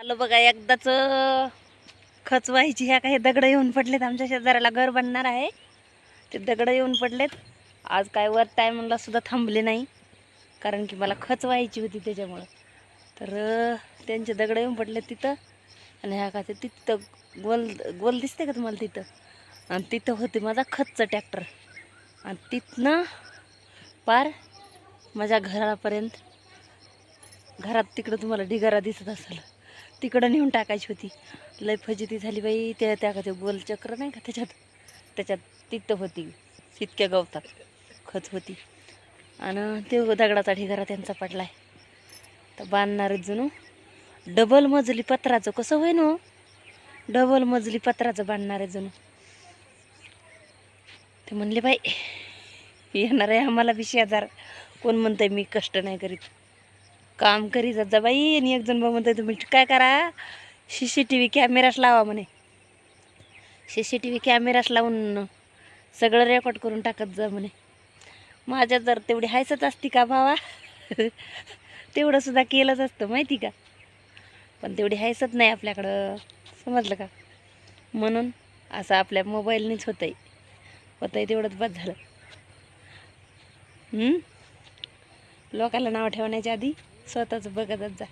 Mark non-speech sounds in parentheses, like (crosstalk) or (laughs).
आलो बघा एकदाच खच व्हायची ह्या काही दगड येऊन पडलेत. आमच्या शेजाऱ्याला घर बनणार आहे. ते दगड येऊन पडलेत. आज काय वर टायमिंगला सुद्धा थांबले नाही. कारण की मला खच व्हायची होती त्याच्यामुळं. तर त्यांचे दगड येऊन पडले तिथं. आणि ह्या का तिथं गोल गोल दिसते का तुम्हाला तिथं? आणि तिथं होते माझा खचचं ट्रॅक्टर आणि तिथनं पार माझ्या घरापर्यंत घरात तिकडं तुम्हाला ढिगारा दिसत असेल. तिकडं नेऊन टाकायची होती. लय फजिती झाली बाई त्या त्या का ते गोलचक्र नाही का त्याच्यात? त्याच्यात तिथं होती तितक्या गवतात खच होती. आणि ते दगडाचा ढिगारा त्यांचा पडलाय. तर बांधणार जणू डबल मजली पत्राचं कसं होईन हो? डबल मजली पत्राचं बांधणार आहे जणू ते म्हणले बाई येणार आहे आम्हाला बी शेजार कोण म्हणतंय मी कष्ट नाही करीत. काम करी जात जा बाई. आणि एक जण म्हणतोय तुम्ही काय करा? सी सी टी व्ही कॅमेराच लावा म्हणे. सी सी टी व्ही कॅमेराच लावून सगळं रेकॉर्ड करून टाकत जा म्हणे. माझ्या जर तेवढी हायसच असती का भावा? (laughs) तेवढं सुद्धा केलंच असतं माहिती का? पण तेवढी हायसच नाही आपल्याकडं. समजलं का? म्हणून असं आपल्या मोबाईलनेच होतंय. आहे तेवढंच बस झालं. लोकाला नाव ठेवण्याच्या आधी स्वतःच बघतच जा.